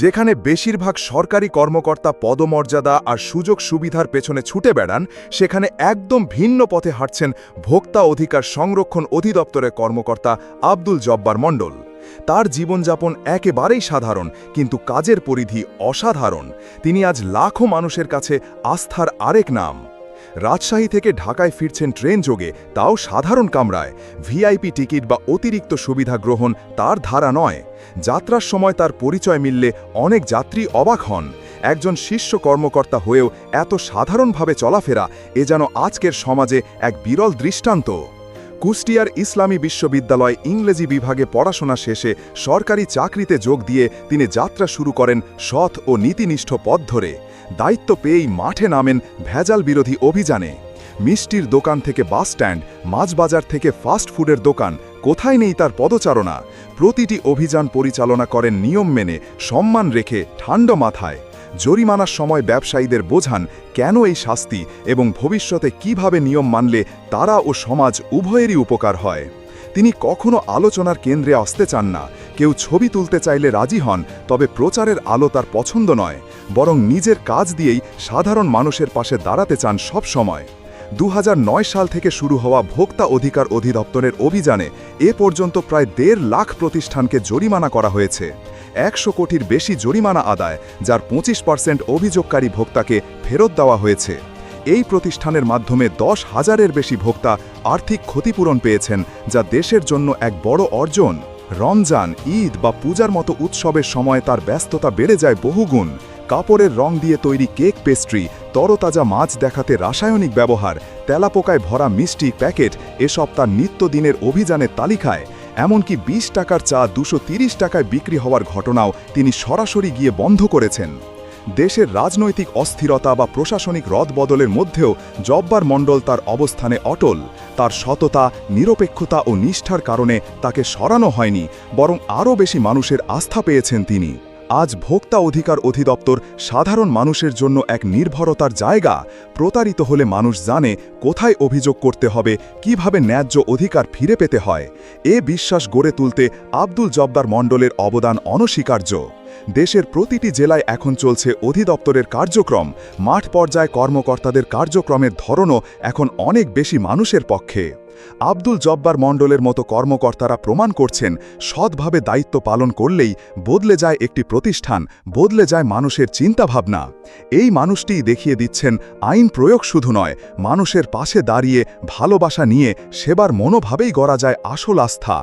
যেখানে বেশিরভাগ সরকারি কর্মকর্তা পদমর্যাদা আর সুযোগ সুবিধার পেছনে ছুটে বেড়ান, সেখানে একদম ভিন্ন পথে হাঁটছেন ভোক্তা অধিকার সংরক্ষণ অধিদপ্তরের কর্মকর্তা আব্দুল জব্বার মণ্ডল। তার জীবনযাপন একেবারেই সাধারণ, কিন্তু কাজের পরিধি অসাধারণ। তিনি আজ লাখো মানুষের কাছে আস্থার আরেক নাম। রাজশাহী থেকে ঢাকায় ফিরছেন ট্রেন যোগে, তাও সাধারণ কামরায়। ভিআইপি টিকিট বা অতিরিক্ত সুবিধা গ্রহণ তার ধারা নয়। যাত্রার সময় তার পরিচয় মিললে অনেক যাত্রী অবাক হন। একজন শীর্ষ কর্মকর্তা হয়েও এত সাধারণভাবে চলাফেরা, এ যেন আজকের সমাজে এক বিরল দৃষ্টান্ত। কুষ্টিয়ার ইসলামী বিশ্ববিদ্যালয় ইংরেজি বিভাগে পড়াশোনা শেষে সরকারি চাকরিতে যোগ দিয়ে তিনি যাত্রা শুরু করেন সৎ ও নীতিনিষ্ঠ পথ ধরে। দায়িত্ব পেয়েই মাঠে নামেন ভেজাল বিরোধী অভিযানে। মিষ্টির দোকান থেকে বাস স্ট্যান্ড, মাছবাজার থেকে ফাস্ট ফুডের দোকান, কোথায় নেই তার পদচারণা? প্রতিটি অভিযান পরিচালনা করেন নিয়ম মেনে, সম্মান রেখে, ঠান্ডা মাথায়। জরিমানার সময় ব্যবসায়ীদের বোঝান কেন এই শাস্তি এবং ভবিষ্যতে কীভাবে নিয়ম মানলে তারা ও সমাজ উভয়েরই উপকার হয়। তিনি কখনো আলোচনার কেন্দ্রে আসতে চান না। কেউ ছবি তুলতে চাইলে রাজি হন, তবে প্রচারের আলো তার পছন্দ নয়, বরং নিজের কাজ দিয়েই সাধারণ মানুষের পাশে দাঁড়াতে চান সব সময়। দু হাজার নয় সাল থেকে শুরু হওয়া ভোক্তা অধিকার অধিদপ্তরের অভিযানে এ পর্যন্ত প্রায় দেড় লাখ প্রতিষ্ঠানকে জরিমানা করা হয়েছে। একশো কোটির বেশি জরিমানা আদায়, যার পঁচিশ পার্সেন্ট অভিযোগকারী ভোক্তাকে ফেরত দেওয়া হয়েছে। এই প্রতিষ্ঠানের মাধ্যমে দশ হাজারের বেশি ভোক্তা আর্থিক ক্ষতিপূরণ পেয়েছেন, যা দেশের জন্য এক বড় অর্জন। রমজান, ঈদ বা পূজার মতো উৎসবের সময় তার ব্যস্ততা বেড়ে যায় বহুগুণ। কাপড়ের রং দিয়ে তৈরি কেক পেস্ট্রি, তরতাজা মাছ দেখাতে রাসায়নিক ব্যবহার, তেলাপোকায় ভরা মিষ্টি প্যাকেট, এসব তার নিত্যদিনের অভিযানের তালিকায়। এমনকি ২০ টাকার চা দুশো টাকায় বিক্রি হওয়ার ঘটনাও তিনি সরাসরি গিয়ে বন্ধ করেছেন। দেশের রাজনৈতিক অস্থিরতা বা প্রশাসনিক রদবদলের মধ্যেও জব্বার মণ্ডল তার অবস্থানে অটল। তার সততা, নিরপেক্ষতা ও নিষ্ঠার কারণে তাকে সরানো হয়নি, বরং আরও বেশি মানুষের আস্থা পেয়েছেন তিনি। আজ ভোক্তা অধিকার অধিদপ্তর সাধারণ মানুষের জন্য এক নির্ভরতার জায়গা। প্রতারিত হলে মানুষ জানে কোথায় অভিযোগ করতে হবে, কীভাবে ন্যায্য অধিকার ফিরে পেতে হয়। এ বিশ্বাস গড়ে তুলতে আব্দুল জব্বার মণ্ডলের অবদান অনস্বীকার্য। দেশের প্রতিটি জেলায় এখন চলছে অধিদপ্তরের কার্যক্রম। মাঠ পর্যায়ে কর্মকর্তাদের কার্যক্রমের ধরনও এখন অনেক বেশি মানুষের পক্ষে। আব্দুল জব্বার মণ্ডলের মতো কর্মকর্তারা প্রমাণ করছেন, সৎভাবে দায়িত্ব পালন করলেই বদলে যায় একটি প্রতিষ্ঠান, বদলে যায় মানুষের চিন্তাভাবনা। এই মানুষটিই দেখিয়ে দিচ্ছেন, আইন প্রয়োগ শুধু নয়, মানুষের পাশে দাঁড়িয়ে ভালোবাসা নিয়ে সেবার মনোভাবেই গড়া যায় আসল আস্থা।